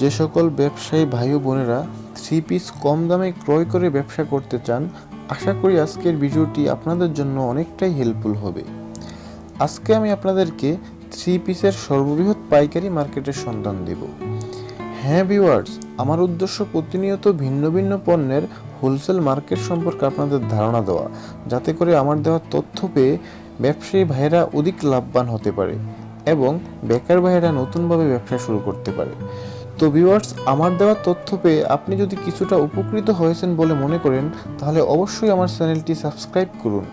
যে সকল ব্যবসায়ী ভাই বোনেরা থ্রি পিস কম দামে ক্রয় করে ব্যবসা করতে চান, আশা করি আজকের ভিডিওটি আপনাদের জন্য অনেকটাই হেল্পফুল হবে। আজকে আমি আপনাদেরকে থ্রি পিসের সর্ববৃহৎ পাইকারি মার্কেটের সন্ধান দেব। হ্যাঁ ভিউয়ার্স আমার উদ্দেশ্য প্রতিনিয়ত ভিন্ন ভিন্ন পণ্যের হোলসেল মার্কেট সম্পর্কে আপনাদের ধারণা দেওয়া, যাতে করে আমার দেওয়া তথ্য পেয়ে ব্যবসায়ী ভাইয়েরা অধিক লাভবান হতে পারে এবং বেকার ভাইয়েরা নতুনভাবে ব্যবসা শুরু করতে পারে। তো ভিউয়ার্স আমার দেওয়া তথ্য পেয়ে আপনি যদি কিছুটা উপকৃত হয়েছেন বলে মনে করেন তাহলে অবশ্যই আমার চ্যানেলটি সাবস্ক্রাইব করুন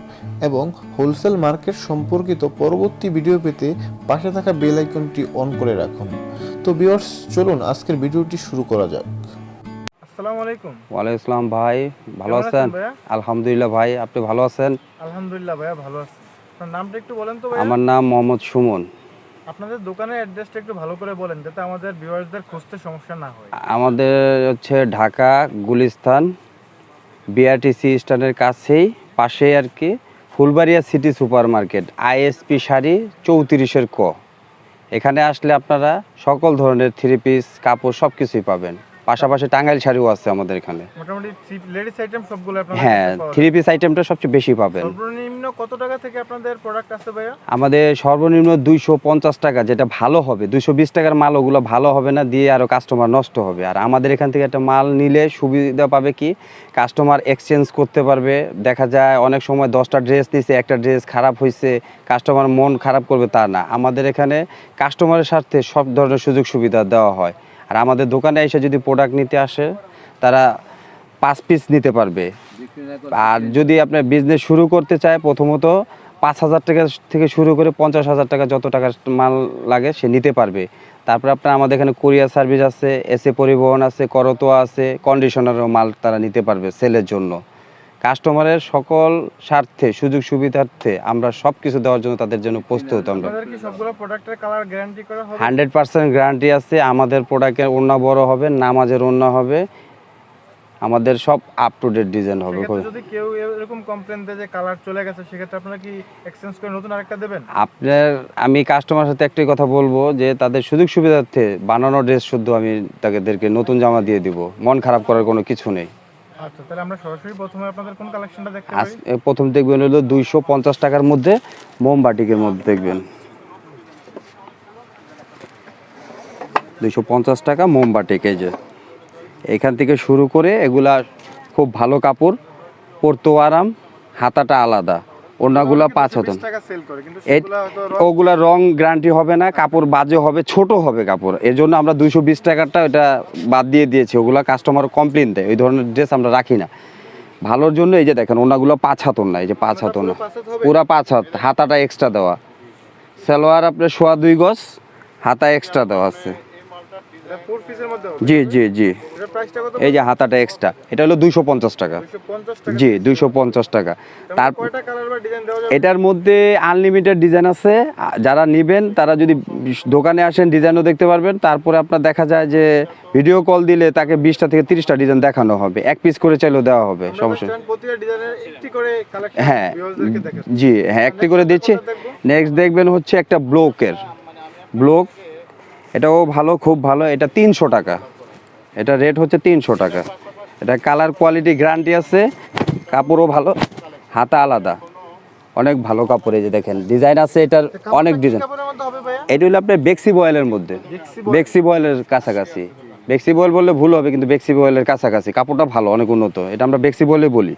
এবং হোলসেল মার্কেট সম্পর্কিত পরবর্তী ভিডিও পেতে পাশে থাকা বেল আইকনটি অন করে রাখুন। তো ভিউয়ার্স চলুন আজকের ভিডিওটি শুরু করা যাক। আসসালামু আলাইকুম। ওয়ালাইকুম আসসালাম ভাই ভালো আছেন? আছেন আলহামদুলিল্লাহ ভাই আপনি ভালো আছেন? আলহামদুলিল্লাহ ভাইয়া ভালো আছি। আপনার নামটা একটু বলেন তো ভাইয়া। আমার নাম মোহাম্মদ সুমন। আপনাদের দোকানের অ্যাড্রেসটা একটু ভালো করে বলেন, যাতে আমাদের ভিউয়ার্সদের খুঁজতে সমস্যা না হয়। আমাদের হচ্ছে ঢাকা গুলিস্তান বিআরটিসি স্ট্যান্ডের কাছেই পাশে আর কি, Phulbaria city super market ISP sari চৌত্রিশের ক। এখানে আসলে আপনারা সকল ধরনের থ্রি পিস কাপড় সব কিছুই পাবেন। পাশাপাশি টাঙ্গাইল শাড়িও আছে আমাদের এখানে। মোটামুটি লেডিস আইটেম সবগুলো আপনাদের হ্যাঁ থ্রি পিস আইটেমটা সবচেয়ে বেশি পাবেন। সর্বনিম্ন কত টাকা থেকে আপনাদের প্রোডাক্ট আছে ভাইয়া? আমাদের সর্বনিম্ন দুইশো পঞ্চাশ টাকা যেটা ভালো হবে। দুইশো বিশ টাকার মাল ওগুলো ভালো হবে না দিয়ে আরও কাস্টমার নষ্ট হবে। আর আমাদের এখান থেকে একটা মাল নিলে সুবিধা পাবে কি? কাস্টমার এক্সচেঞ্জ করতে পারবে। দেখা যায় অনেক সময় দশটা ড্রেস নিছে একটা ড্রেস খারাপ হয়েছে কাস্টমার মন খারাপ করবে তা না। আমাদের এখানে কাস্টমারের স্বার্থে সব ধরনের সুযোগ সুবিধা দেওয়া হয়। আর আমাদের দোকানে এসে যদি প্রোডাক্ট নিতে আসে, তারা পাঁচ পিস নিতে পারবে। আর যদি আপনার বিজনেস শুরু করতে চায়, প্রথমত পাঁচ হাজার টাকা থেকে শুরু করে পঞ্চাশ হাজার টাকা যত টাকা মাল লাগে, সে নিতে পারবে। তারপর আপনার আমাদের এখানে কোরিয়ার সার্ভিস আছে এসে পরিবহন আছে, করতোয়া আছে কন্ডিশনারও মাল তারা নিতে পারবে সেলের জন্য। কাস্টমারের সকল স্বার্থে সুযোগ সুবিধার্থে আমরা সব কিছু দেওয়ার জন্য তাদের জন্য প্রস্তুত আমরা। হান্ড্রেড পার্সেন্ট গ্যারান্টি আছে। আমাদের প্রোডাক্টের ওড়না বড় হবে নামাজের ওড়না হবে। আমাদের সব আপ টু ডেট ডিজাইন হবে যদি কেউ এরকম কমপ্লেন দেয় যে কালার চলে গেছে সেক্ষেত্রে আপনারা কি এক্সচেঞ্জ করে নতুন আরেকটা দেবেন? আপনার আমি কাস্টমার সাথে একটাই কথা বলব যে তাদের সুযোগ সুবিধার্থে বানানো ড্রেস শুদ্ধ আমি তাদেরকে নতুন জামা দিয়ে দিব। মন খারাপ করার কোনো কিছু নেই। আচ্ছা তাহলে আমরা সরাসরি প্রথমে আপনাদের কোন কালেকশনটা দেখতে পারি প্রথম দেখবেন হলো দুইশো পঞ্চাশ টাকার মধ্যে মোমবাটিকের মধ্যে দেখবেন। দুইশো পঞ্চাশ টাকা মোমবাটিক, এই যে। এখান থেকে শুরু করে এগুলা খুব ভালো কাপড়, পরতেও আরাম, হাতাটা আলাদা। ওনাগুলা পাঁচ হতন ওগুলা রং গ্যারান্টি হবে না কাপড় বাজে হবে ছোট হবে কাপড়। এর জন্য আমরা দুইশো বিশ টাকারটা ওটা বাদ দিয়ে দিয়েছি। ওগুলা কাস্টমার কমপ্লেন দেয়। ওই ধরনের ড্রেস আমরা রাখি না। ভালোর জন্য এই যে দেখেন ওনাগুলো পাঁচ হাতন না এই যে পাঁচ হাতন না পুরো পাঁচ হাত পুরা পাঁচ হাত হাতাটা এক্সট্রা দেওয়া। সালোয়ার আপনার সোয়া দুই গজ হাতা এক্সট্রা দেওয়া আছে এটা ফোর পিসের মধ্যে হবে জি জি জি। এই যে হাতাটা এক্সট্রা এটা হলো দুইশো পঞ্চাশ টাকা। জি দুইশো পঞ্চাশ টাকা। তার তার কয়টা কালার বা ডিজাইন দেওয়া যাবে? এটার মধ্যে আনলিমিটেড ডিজাইন আছে। যারা নেবেন তারা যদি দোকানে আসেন ডিজাইনও দেখতে পারবেন। তারপরে আপনার দেখা যায় যে ভিডিও কল দিলে তাকে বিশটা থেকে তিরিশটা ডিজাইন দেখানো হবে। এক পিস করে চাইলেও দেওয়া হবে সমস্যা হ্যাঁ জি হ্যাঁ একটি করে দিচ্ছি। নেক্সট দেখবেন হচ্ছে একটা ব্লকের ব্লক এটাও ভালো খুব ভালো। এটা তিনশো টাকা। এটা রেট হচ্ছে তিনশো টাকা। এটা কালার কোয়ালিটি গ্যারান্টি আছে। কাপড়ও ভালো হাতা আলাদা। অনেক ভালো কাপড় এই যে দেখেন। ডিজাইন আছে এটার অনেক ডিজাইন এটা হলো আপনার বেক্সি বয়েলের মধ্যে। বেক্সি বয়েলের কাছাকাছি। বেক্সি বয়েল বললে ভুল হবে কিন্তু বেক্সি বয়েলের কাছাকাছি। কাপড়টা ভালো অনেক উন্নত। এটা আমরা বেক্সি বলে বলি।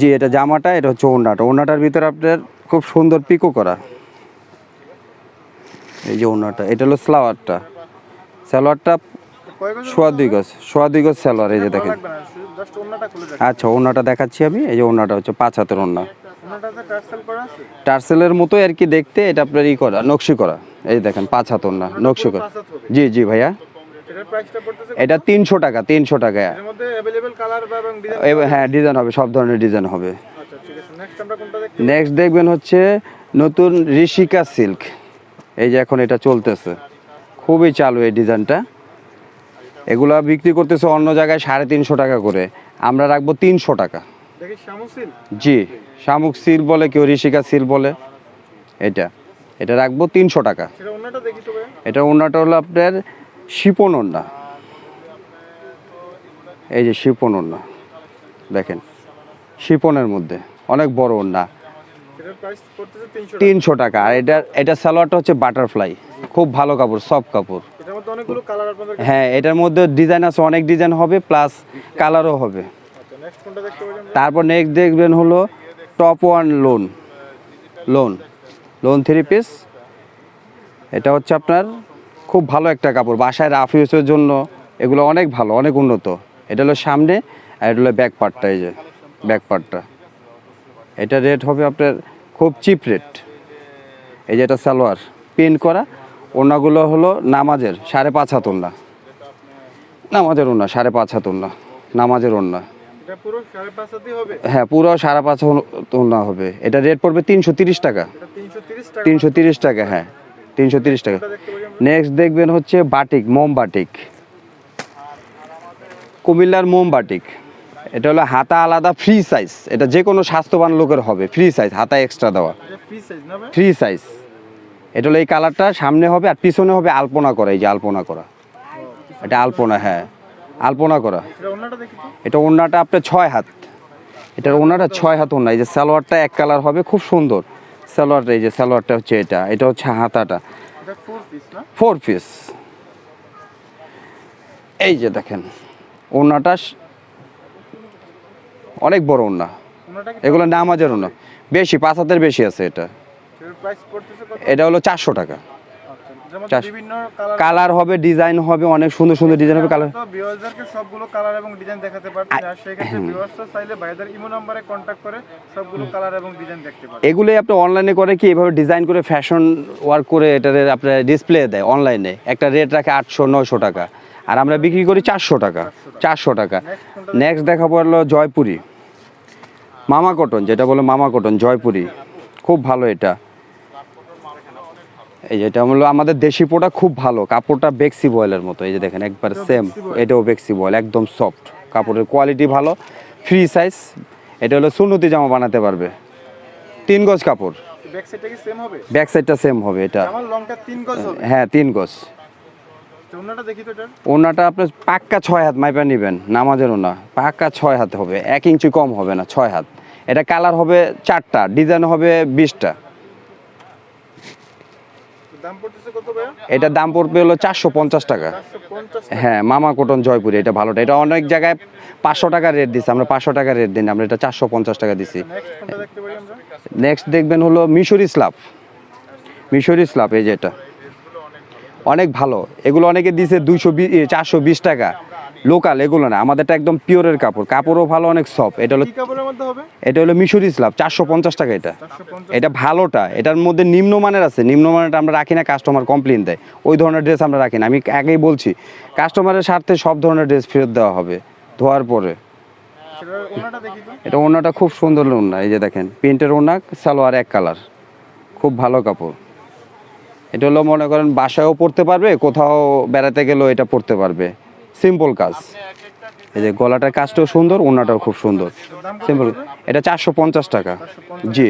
জি এটা জামাটা এটা হচ্ছে ওড়নাটা। ওড়নাটার ভিতরে আপনার খুব সুন্দর পিকো করা। এই যে ওনাটা এটা হলো সালোয়ারটা। সালোয়ারটা সোয়া দুই গজ সোয়া দুই গজ স্যালোয়ার এই যে দেখেন। আচ্ছা ওনাটা দেখাচ্ছি আমি এই যে ওনাটা হচ্ছে পাঁচ হাতের ওনা টার্সেলের মতো আর কি দেখতে এটা আপনার ই করা নকশি করা। এই যে দেখেন পাঁচ হাত ওনা নকশি করা। জি জি ভাইয়া। এটা তিনশো টাকা তিনশো টাকা। হ্যাঁ ডিজাইন হবে সব ধরনের ডিজাইন হবে। নেক্সট দেখবেন হচ্ছে নতুন ঋষিকা সিল্ক। এই যে এখন এটা চলতেছে। খুবই চালু এই ডিজাইনটা। এগুলা বিক্রি করতেছে অন্য জায়গায় সাড়ে তিনশো টাকা করে। আমরা রাখব তিনশো টাকা। জি শামুক সিল বলে কেউ ঋষিকা সিল বলে। এটা এটা রাখব তিনশো টাকা। এটা ওনাটা হলো আপনার শিপন ওড়না। এই যে শিপন ওড়না। দেখেন শিপনের মধ্যে অনেক বড় করতেছে তিনশো টাকা। আর এটা এটা সালোয়ারটা হচ্ছে বাটারফ্লাই খুব ভালো কাপড় সব কাপড়। এটার মধ্যে অনেকগুলো কালার আপনাদের হ্যাঁ এটার মধ্যে ডিজাইন আছে অনেক ডিজাইন হবে প্লাস কালারও হবে। আচ্ছা তারপর নেক্সট দেখবেন হলো top one lawn lawn lawn three piece এটা হচ্ছে আপনার খুব ভালো একটা কাপড় বাসায় রাফ ইউজের জন্য এগুলো অনেক ভালো অনেক উন্নত। এটা হলো সামনে আর এটা হলো ব্যাক পার্টটা এই যে ব্যাক পার্টটা এটা রেট হবে আপনার খুব চিপ রেট এই যে এটা সালোয়ার পিন করা ওনাগুলো হলো নামাজের সাড়ে পাঁচ হাত ওনা নামাজের ওনা সাড়ে পাঁচ হাত ওনা নামাজের ওনা এটা পুরো সাড়ে পাঁচ হাতি হবে? হ্যাঁ পুরো সাড়ে পাঁচ না হবে। এটা রেট পড়বে তিনশো তিরিশ টাকা। তিনশো তিরিশ টাকা। হ্যাঁ তিনশো তিরিশ টাকা। নেক্সট দেখবেন হচ্ছে বাটিক মোম বাটিক কুমিল্লার মোম বাটিক এটা হলো হাতা আলাদা ফ্রি সাইজ এটা যে কোনো স্বাস্থ্যবান লোকের হবে ফ্রি সাইজ হাতা এক্সট্রা দেওয়া। ফ্রি সাইজ এটা হলো এই কালারটা সামনে হবে আর পিছনে হবে আলপনা করা এই যে আলপনা করা। এটা আলপনা হ্যাঁ। আলপনা করা। এটা ওড়নাটা আপনার ছয় হাত। এটার ওড়নাটা ছয় হাত ওড়না এই যে সালোয়ারটা এক কালার হবে খুব সুন্দর। সালোয়ারটা এই যে সালোয়ারটা হচ্ছে এটা এটা হচ্ছে হাতাটা। ফোর পিস এই যে দেখেন ওড়নাটা স- অনেক বড় কি এগুলো নামাজের ওড়না। বেশি পাঁচ হাতের বেশি আছে এটা। এটা হলো চারশো টাকা। আচ্ছা কালার কালার হবে ডিজাইন হবে অনেক সুন্দর সুন্দর ডিজাইন হবে কালার ভিউয়ারদেরকে সবগুলো কালার এবং ডিজাইন দেখাতে পারছি। আর সেক্ষেত্রে ভিউয়ার্সরা চাইলে ভাইদের ইমো নম্বরে কন্ট্যাক্ট করে সবগুলো কালার এবং ডিজাইন দেখতে পারে এগুলোই আপনি অনলাইনে করে কি এভাবে ডিজাইন করে ফ্যাশন ওয়ার্ক করে এটার আপনার ডিসপ্লে দেয় অনলাইনে একটা রেট রাখে আটশো নয়শো টাকা। আর আমরা বিক্রি করি চারশো টাকা। চারশো টাকা। নেক্সট দেখাবো হলো জয়পুরি। মামা কটন যেটা বলে মামা কটন জয়পুরি। খুব ভালো এটা। এই যেটা হলো আমাদের দেশি পোটা খুব ভালো। কাপড়টা বেক্সি বয়েলের মতো। এই যে দেখেন একবার সেম এটাও বেক্সি বয়েল একদম সফট কাপড়ের কোয়ালিটি ভালো ফ্রি সাইজ এটা হলো সুন্নতি জামা বানাতে পারবে। তিন গজ কাপড়। ব্যাক সাইডটা সেম হবে? এটা। হ্যাঁ তিন গজ। ওনাটা আপনার পাক্কা ছয় হাত মাইপা নেবেন নামাজের ওনা। পাক্কা ছয় হাত হবে এক ইঞ্চি কম হবে না ছয় হাত। এটা কালার হবে চারটা ডিজাইন হবে বিশটা। এটার দাম পড়বে হলো চারশো পঞ্চাশ টাকা। হ্যাঁ মামা কটন জয়পুরি এটা ভালোটা। এটা অনেক জায়গায় পাঁচশো টাকা রেট দিচ্ছি আমরা পাঁচশো টাকা রেট দিন আমরা এটা চারশো পঞ্চাশ টাকা দিচ্ছি নেক্সট দেখবেন হলো মিশরি স্লাব। মিশরি স্লাব এই যে এটা। অনেক ভালো। এগুলো অনেকে দিছে দুইশো চারশো বিশ টাকা। লোকাল এগুলো না। আমাদেরটা একদম পিওরের কাপড়। কাপড়ও ভালো অনেক সফট এটা হলো এটা হলো মিশরি স্লাব চারশো পঞ্চাশ টাকা এটা। এটা ভালোটা। এটার মধ্যে নিম্নমানের আছে। নিম্নমানেরটা আমরা রাখি না কাস্টমার কমপ্লেন দেয়। ওই ধরনের ড্রেস আমরা রাখি না। আমি আগেই বলছি কাস্টমারের স্বার্থে সব ধরনের ড্রেস ফেরত দেওয়া হবে ধোয়ার পরে। এটা ওনাটা খুব সুন্দর ওনা এই যে দেখেন। প্রিন্টের ওনা সালোয়ার এক কালার খুব ভালো কাপড়। এটা হলো মনে করেন বাসায়ও পরতে পারবে কোথাও বেড়াতে গেলেও এটা পরতে পারবে। সিম্পল কাজ। এই যে গলাটার কাজটাও সুন্দর ওনাটাও খুব সুন্দর। সিম্পল এটা চারশো পঞ্চাশ টাকা। জি।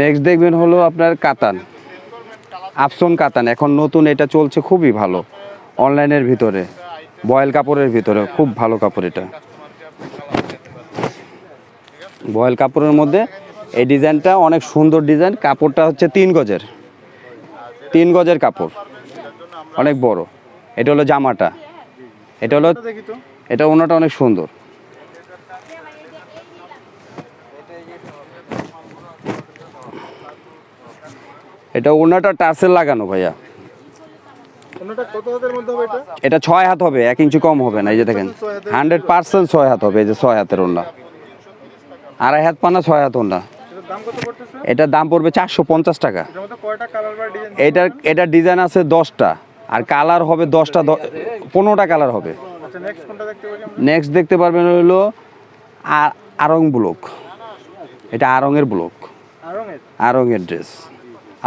নেক্সট দেখবেন হলো আপনার কাতান। আফসন কাতান। এখন নতুন এটা চলছে খুবই ভালো। অনলাইনের ভিতরে। বয়েল কাপড়ের ভিতরে। খুব ভালো কাপড় এটা। বয়েল কাপড়ের মধ্যে এই ডিজাইনটা অনেক সুন্দর ডিজাইন। কাপড়টা হচ্ছে তিন গজের। তিন গজের কাপড়। অনেক বড়। এটা হলো জামাটা। এটা হলো এটা ওনাটা অনেক সুন্দর। এটা ওনাটা টার্সেল লাগানো ভাইয়া। এটা? ছয় হাত হবে এক ইঞ্চি কম হবে না এই যে দেখেন। হান্ড্রেড পার্সেন্ট ছয় হাত হবে এই যে ছয় হাতের ওনা আড়াই হাত পানা ছয় হাত ওনা এটার দাম পড়বে চারশো পঞ্চাশ টাকা। এটার এটার এটা ডিজাইন আছে দশটা। আর কালার হবে দশটা পনেরোটা কালার হবে। নেক্সট দেখতে পারবেন হলো আরং ব্লক। এটা আরঙের ব্লক। আরঙের ড্রেস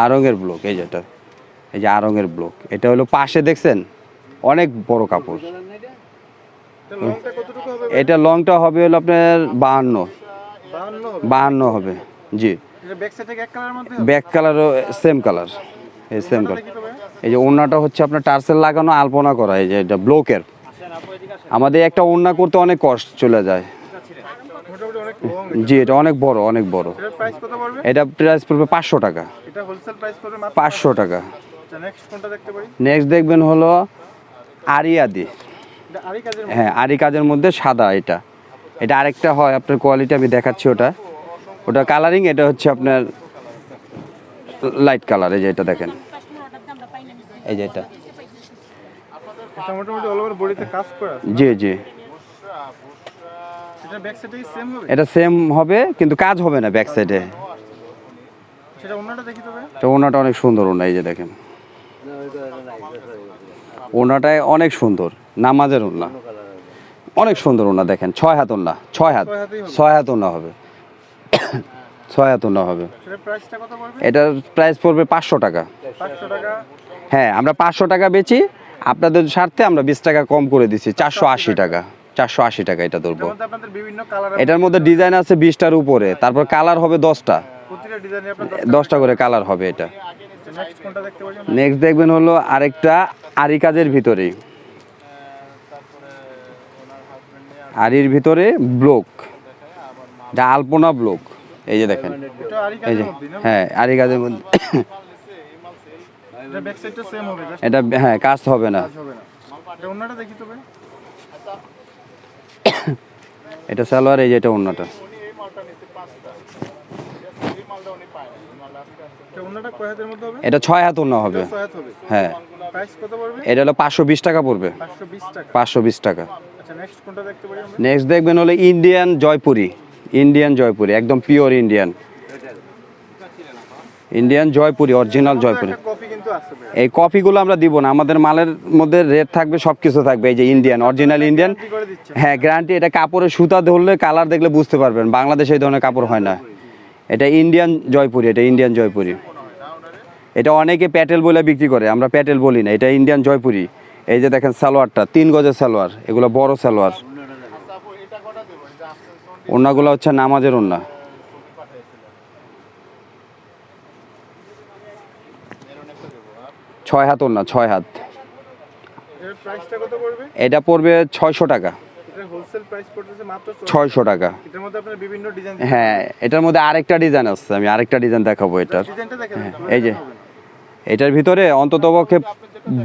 আরঙের ব্লক এই যেটা এই যে আরঙের ব্লক। এটা হলো পাশে দেখছেন? অনেক বড় কাপড়। এটা লংটা হবে হলো আপনার বাহান্ন। বাহান্ন হবে? জি। ব্যাক কালারও সেম কালার এই সেম কালার এই যে ওড়নাটা হচ্ছে আপনার টার্সেল লাগানো আলপনা করা এই যে এটা ব্লকের। আমাদের একটা ওড়না করতে অনেক কষ্ট চলে যায়। জি এটা অনেক বড় অনেক বড়। এটা প্রাইস পড়বে পাঁচশো টাকা। পাঁচশো টাকা। আচ্ছা নেক্সট দেখবেন হলো আরিয়াদি। হ্যাঁ আরি কাজের মধ্যে সাদা এটা। এটা আরেকটা হয় আপনার কোয়ালিটি আমি দেখাচ্ছি ওটা। ওটা কালারিং এটা হচ্ছে আপনার লাইট কালার এই যে এটা দেখেন। এই যে এটা। জি জি। এটা সেম হবে কিন্তু কাজ হবে না ব্যাক সাইডে ওনাটা অনেক সুন্দর ওনা এই যে দেখেন। ওনাটায় অনেক সুন্দর নামাজের ওনা অনেক সুন্দর ওনা দেখেন ছয় হাত ওনা ছয় হাত ছয়। হাত ওনা হবে। ছয় হাত ওনা হবে। এটার প্রাইস পড়বে পাঁচশো টাকা। হ্যাঁ আমরা পাঁচশো টাকা বেচি। আপনাদের স্বার্থে আমরা বিশ টাকা কম করে দিচ্ছি চারশো আশি টাকা। চারশো আশি টাকা এটা ধরবো। এটার মধ্যে ডিজাইন আছে। বিশটার উপরে। তারপর কালার হবে দশটা। দশটা করে কালার হবে এটা। নেক্সট দেখবেন হলো আরেকটা আরি কাজের ভিতরেই আরির ভিতরে ব্লক যা আলপনা ব্লক এই যে দেখেন। এই যে হ্যাঁ আরি কাজের মধ্যে। এটা ব্যাক সাইডটা সেম হবে এটা হ্যাঁ কাজ হবে না। হবে না। এটা দেখি তবে এটা সালোয়ার এই যে এটা অন্যটা এটা অন্যটা কয় হাতের মধ্যে হবে? এটা ছয় হাত অন্য হবে। ছয় হাত হবে। হ্যাঁ। প্রাইস কত পড়বে? এটা হলো পাঁচশো বিশ টাকা পড়বে। পাঁচশো বিশ টাকা। আচ্ছা নেক্সট কোনটা দেখতে পারি আমরা? নেক্সট দেখবেন হলো ইন্ডিয়ান জয়পুরি ইন্ডিয়ান জয়পুরি একদম pure Indian Indian Jaipuri original Jaipuri এই কপিগুলো আমরা দিব না আমাদের মালের মধ্যে রেট থাকবে সব কিছু থাকবে এই যে ইন্ডিয়ান অরিজিনাল ইন্ডিয়ান হ্যাঁ গ্যারান্টি এটা কাপড়ের সুতা ধরলে কালার দেখলে বুঝতে পারবেন বাংলাদেশে এই ধরনের কাপড় হয় না। এটা ইন্ডিয়ান জয়পুরি এটা ইন্ডিয়ান জয়পুরি। এটা অনেকে প্যাটেল বলে বিক্রি করে আমরা প্যাটেল বলি না এটা ইন্ডিয়ান জয়পুরি। এই যে দেখেন সালোয়ারটা তিন গজের সালোয়ার এগুলো বড় সালোয়ার। ওন্নাগুলো হচ্ছে নামাজের ওন্না ছয় হাত ওন্না ছয় হাত। এটা পড়বে ছয়শো টাকা। ছয়শো। টাকা। হ্যাঁ এটার মধ্যে আরেকটা ডিজাইন আছে আমি আরেকটা ডিজাইন দেখাবো এটার। এই যে। এটার ভিতরে অন্তত পক্ষে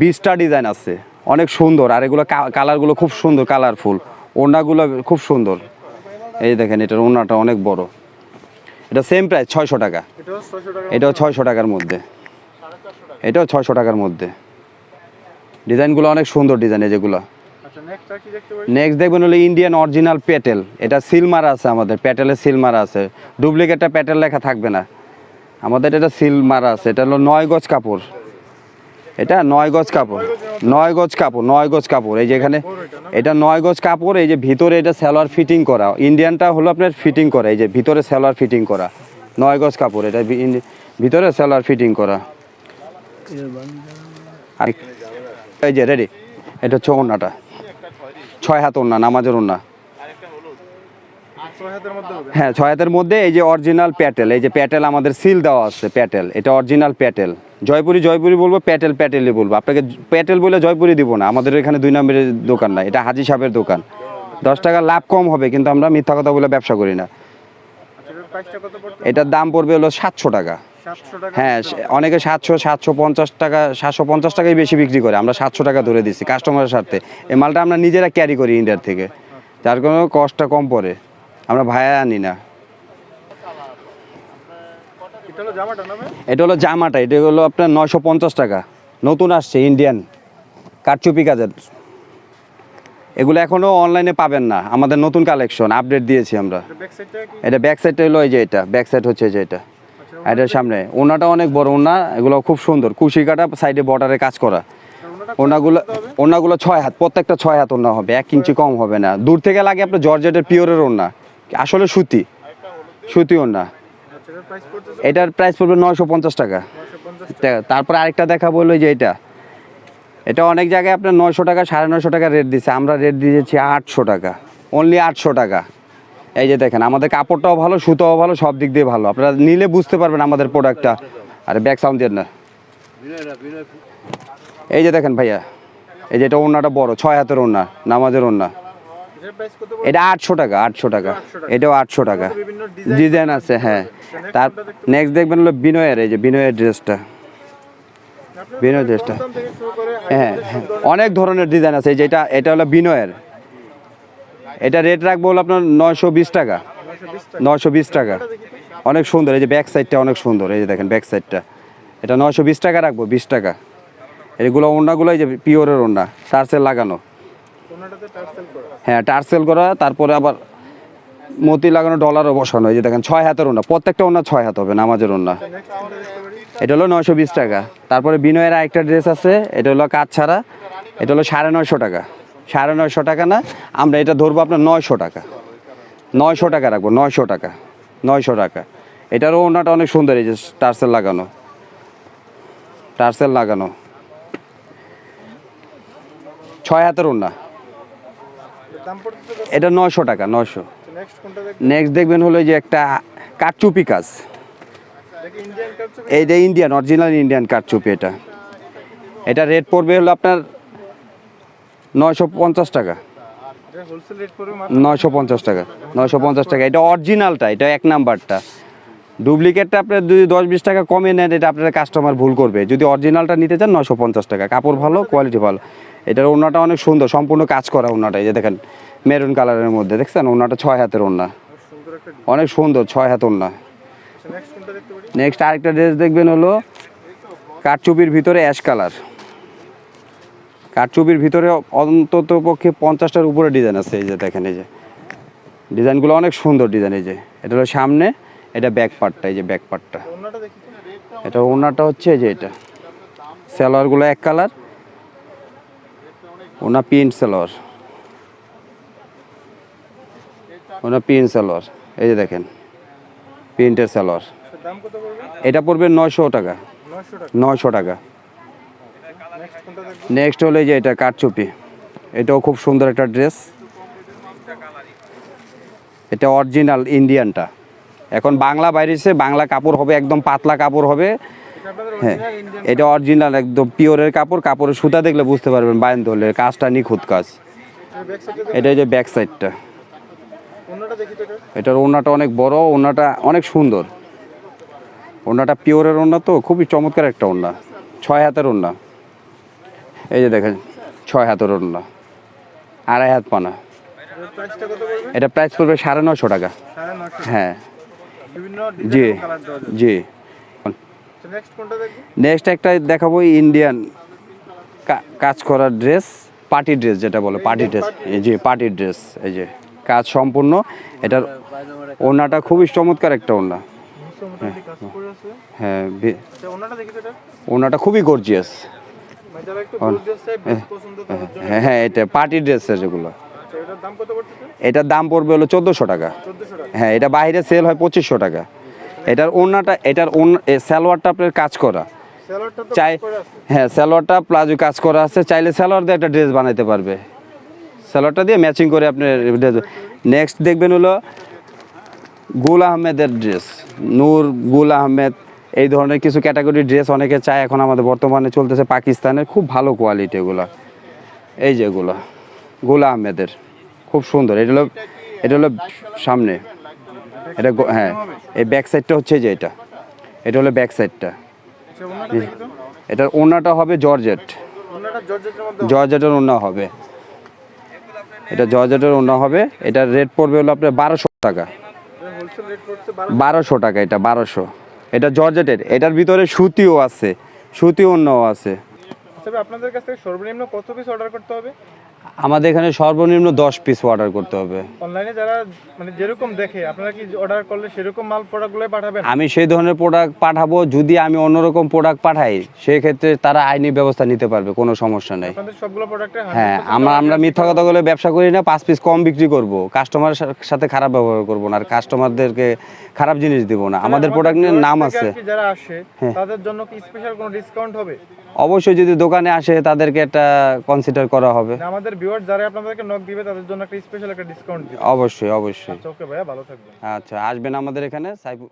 বিশটা ডিজাইন আছে। অনেক সুন্দর আর এগুলো কালারগুলো খুব সুন্দর কালারফুল ওড়নাগুলো খুব সুন্দর। এই যে দেখেন এটার ওড়নাটা অনেক বড়। এটা সেম প্রাইস ছয়শো টাকা। এটাও ছয়শো টাকার মধ্যে। এটাও ছয়শো টাকার মধ্যে। ডিজাইনগুলো অনেক সুন্দর ডিজাইন এই যেগুলো। আচ্ছা নেক্সট নেক্সট দেখবেন হলো ইন্ডিয়ান অরিজিনাল প্যাটেল এটা সিলমার আছে আমাদের প্যাটেলের সিলমার আছে। ডুপ্লিকেটটা প্যাটেল লেখা থাকবে না। আমাদের এটা সিলমার আছে। এটা হলো নয় গজ কাপড়। এটা নয় গজ কাপড়। নয় গজ কাপড় নয় গজ কাপড়। এই যে এখানে এটা নয় গজ কাপড় এই যে ভিতরে এটা সালোয়ার ফিটিং করা। ইন্ডিয়ানটা হলো আপনার ফিটিং করা। এই যে ভিতরে সালোয়ার ফিটিং করা। নয় গজ কাপড় এটা ভিতরে সালোয়ার ফিটিং করা। এই যে রেডি এটা হচ্ছে ওড়নাটা। ছয় হাত ওড়না, নামাজের হবে হ্যাঁ ছয় হাতের মধ্যে এই যে অরিজিনাল প্যাটেল এই যে প্যাটেল আমাদের সিল দেওয়া আছে প্যাটেল এটা অরিজিনাল প্যাটেল জয়পুরি জয়পুরি বলব প্যাটেল প্যাটেলই বলব। আপনাকে প্যাটেল বলে জয়পুরি দিব না। আমাদের এখানে দুই নম্বরের দোকান না এটা হাজি সাহেবের দোকান। দশ টাকা লাভ কম হবে, কিন্তু আমরা মিথ্যা কথা বলে ব্যবসা করি না। এটার দাম পড়বে হলো সাতশো টাকা। হ্যাঁ অনেকে সাতশো সাতশো পঞ্চাশ টাকা সাতশো পঞ্চাশ টাকাই বেশি বিক্রি করে। আমরা সাতশো টাকা ধরে দিচ্ছি কাস্টমারের সাথে। এই মালটা আমরা নিজেরা ক্যারি করি ইন্ডিয়ার থেকে। যার কোনো কস্টটা কম পড়ে। আমরা ভায়া আনি না। এটা হলো জামাটা এটা হলো জামাটা। এটা হলো আপনার নয়শো পঞ্চাশ টাকা। নতুন আসছে ইন্ডিয়ান কারচুপি কাজের। এগুলো এখনও অনলাইনে পাবেন না। আমাদের নতুন কালেকশন আপডেট দিয়েছি আমরা। এটা ব্যাক সাইডটা হলো এই যে এটা। ব্যাক সাইড হচ্ছে এই যে এটা। এটার সামনে। ওনাটা অনেক বড় ওনা, এগুলো খুব সুন্দর। কুশি কাটা সাইডে বর্ডারে কাজ করা। ওনাগুলো ওনাগুলো ছয় হাত, প্রত্যেকটা ছয় হাত ওনা হবে, এক ইঞ্চি কম হবে না। দূর থেকে লাগে আপনার জর্জেটের পিওরের ওনা। আসলে সুতি সুতি ওনা। এটার প্রাইস পড়বে নয়শো পঞ্চাশ টাকা। তারপর আরেকটা দেখাবো হলো যে এটা। এটা অনেক জায়গায় আপনার নয়শো টাকা, সাড়ে নয়শো টাকা রেট দিচ্ছে আমরা রেট দিয়েছি আটশো টাকা। অনলি আটশো টাকা। এই যে দেখেন আমাদের কাপড়টাও ভালো সুতোও ভালো সব দিক দিয়ে ভালো। আপনারা নিলে বুঝতে পারবেন আমাদের প্রোডাক্টটা আরে ব্যাক সাউন্ড দিয়ে না। এই যে দেখেন ভাইয়া এই যে এটা ওড়নাটা বড় ছয় হাতের ওড়না নামাজের কত এটা আটশো টাকা আটশো টাকা। এটাও আটশো টাকা। ডিজাইন আছে হ্যাঁ। তার নেক্সট দেখবেন হলো বিনয়ের এই যে বিনয়ের ড্রেসটা বিনয় ড্রেসটা হ্যাঁ হ্যাঁ, অনেক ধরনের ডিজাইন আছে। এই যেটা এটা হলো বিনয়ের। এটা রেট রাখব হলো আপনার নয়শো বিশ টাকা। নয়শো বিশ টাকা। অনেক সুন্দর, এই যে ব্যাক সাইডটা অনেক সুন্দর, এই যে দেখেন ব্যাক সাইডটা এটা নয়শো বিশ টাকা রাখব, বিশ টাকা। এগুলো ওড়নাগুলো এই যে পিওরের ওড়না টার্সেল লাগানো। হ্যাঁ টার্সেল করা, তারপরে আবার মতি লাগানো ডলারও বসানো, এই যে দেখেন ছয় হাতের ওড়না, প্রত্যেকটা ওড়না ছয় হাত হবে, নামাজের পারি এটা হলো নয়শো বিশ টাকা। তারপরে বিনয়ের আরেকটা ড্রেস আছে, এটা হলো কাজ ছাড়া, এটা হলো সাড়ে নয়শো টাকা। সাড়ে নয়শো টাকা না আমরা এটা ধরবো আপনার নয়শো টাকা। নয়শো টাকা রাখব নয়শো টাকা নয়শো টাকা। এটারও ওনাটা অনেক সুন্দর এই যে টার্সেল লাগানো। টার্সেল লাগানো। ছয় হাতের কত? এটা নয়শো টাকা নয়শো। নেক্সট দেখতে নেক্সট দেখবেন? হলো যে একটা কাঠচুপি কাজ। এইটা ইন্ডিয়ান অরিজিনাল ইন্ডিয়ান কাঠচুপি এটা। এটা রেট পড়বে হলো আপনার নয়শো পঞ্চাশ টাকা। নয়শো পঞ্চাশ টাকা নয়শো পঞ্চাশ টাকা। এটা অরিজিনালটা এটা এক নাম্বারটা। ডুপ্লিকেটটা আপনার যদি দশ বিশ টাকা কমে নেন এটা আপনার কাস্টমার ভুল করবে। যদি অরিজিনালটা নিতে চান নয়শো পঞ্চাশ টাকা। কাপড় ভালো কোয়ালিটি ভালো। এটার ওড়নাটা অনেক সুন্দর সম্পূর্ণ কাজ করা ওড়নাটা। এই যে দেখেন মেরুন কালারের মধ্যে দেখছেন? ওড়নাটা ছয় হাতের একটা অনেক সুন্দর ছয় হাত পারি? নেক্সট আরেকটা ড্রেস দেখবেন হলো কাঠচুপির ভিতরে অ্যাশ কালার কাঠচুপির ভিতরে অন্তত পক্ষে পঞ্চাশটার উপরে ডিজাইন আছে এই যে দেখেন এই যে। ডিজাইনগুলো অনেক সুন্দর ডিজাইন এই যে। এটা হলো সামনে এটা ব্যাক পার্টটা এই যে ব্যাক পার্টটা এটা ওনারটা হচ্ছে এই যে এটা। সালোয়ারগুলো এক কালার ওনা প্রিন্ট সালোয়ার। ওনা প্রিন্ট সালোয়ার। এই যে দেখেন প্রিন্টের পড়বে এটা পড়বে নয়শো টাকা। নয়শো টাকা। নেক্সট হলো যে এটা কাঠচুপি এটাও খুব সুন্দর একটা ড্রেস এটা অরিজিনাল ইন্ডিয়ানটা এখন বাংলা বাইরেছে, বাংলা কাপড় হবে, একদম পাতলা কাপড় হবে। হ্যাঁ এটা অরিজিনাল একদম পিওরের কাপড়, কাপড়ের সুতা দেখলে বুঝতে পারবেন বায়ন ধরলে, কাজটা নিখুঁত কাজ। এটা যে ব্যাক সাইডটা এটার ওড়নাটা অনেক বড়, ওড়নাটা অনেক সুন্দর। ওড়নাটা পিওরের ওড়না তো, খুবই চমৎকার একটা ওড়না। ছয় হাতের ওড়না। এই যে দেখেন ছয় হাতের ওড়না আড়াই হাত পানা। এটা প্রাইস পড়বে সাড়ে নশো টাকা। হ্যাঁ। জি জি। নেক্সট একটা দেখাবো ইন্ডিয়ান কাজ করার ড্রেস পার্টি ড্রেস যেটা বলে পার্টি ড্রেস এই যে পার্টি ড্রেস এই যে কাজ সম্পূর্ণ। এটার ওড়নাটা খুবই চমৎকার একটা ওড়না। হ্যাঁ ভি- আচ্ছা ওড়নাটা খুবই গর্জিয়াস হ্যাঁ হ্যাঁ এটা পার্টি ড্রেস যেগুলো। আচ্ছা এটার দাম পড়বে হলো চোদ্দোশো টাকা। হ্যাঁ এটা বাইরে সেল হয় পঁচিশশো টাকা। এটার ওড়নাটা এটার সালোয়ারটা আপনার কাজ করা। চাই হ্যাঁ সালোয়ারটা প্লাজো কাজ করা আছে। চাইলে সালোয়ার দিয়ে একটা ড্রেস বানাইতে পারবে। সালোয়ারটা দিয়ে ম্যাচিং করে আপনি নেক্সট দেখবেন হলো গুল আহমেদের ড্রেস নূর গুল আহমেদ এই ধরনের কিছু ক্যাটাগরি ড্রেস অনেকে চায় এখন আমাদের বর্তমানে চলতেছে পাকিস্তানের খুব ভালো কোয়ালিটি এগুলো। এই যে এগুলো, গুল আহমেদের। খুব সুন্দর। এটা হলো এটা হলো সামনে। এটা হ্যাঁ এই ব্যাক সাইডটা হচ্ছে যে এটা। এটা হলো ব্যাক সাইডটা এটার ওড়নাটা হবে জর্জেট। জর্জেটের ওড়না হবে। এটা জর্জেটের ওড়না হবে। এটার রেট পড়বে হলো আপনার বারোশো টাকা। বারোশো টাকা এটা, বারোশো। এটা জর্জেটের এটার ভিতরে সুতিও আছে সুতি অন্যও আছে। আপনাদের কাছ থেকে সর্বনিম্ন কত পিস অর্ডার করতে হবে? আমাদের এখানে সর্বনিম্ন দশ পিস অর্ডার করতে হবে। অনলাইনে যারা মানে যেরকম দেখে আপনারা কি অর্ডার করলে সেরকম মাল প্রোডাক্টগুলোই পাঠাবেন? আমি সেই ধরনের প্রোডাক্ট পাঠাবো যদি আমি অন্যরকম প্রোডাক্ট পাঠাই সেক্ষেত্রে তারা আইনি ব্যবস্থা নিতে পারবে কোনো সমস্যা নেই। আপনাদের সবগুলো প্রোডাক্টে হ্যাঁ আমরা আমরা মিথ্যা কথা বলে ব্যবসা করি না পাঁচ পিস কম বিক্রি করব কাস্টমারের সাথে খারাপ ব্যবহার করব না আর কাস্টমারদেরকে খারাপ জিনিস দিব না। আমাদের প্রোডাক্ট নিয়ে নাম আছে। হ্যাঁ। যারা আসে তাদের জন্য কি স্পেশাল কোনো ডিসকাউন্ট হবে? অবশ্যই যদি দোকানে আসে তাদেরকে একটা কনসিডার করা হবে। আমাদের ভিউয়ার যারা আপনাদেরকে নক দিবে তাদের জন্য একটা স্পেশাল একটা ডিসকাউন্ট দিবে। অবশ্যই অবশ্যই। আচ্ছা ওকে ভাইয়া ভালো থাকবেন। আচ্ছা আসবেন আমাদের এখানে সাইফু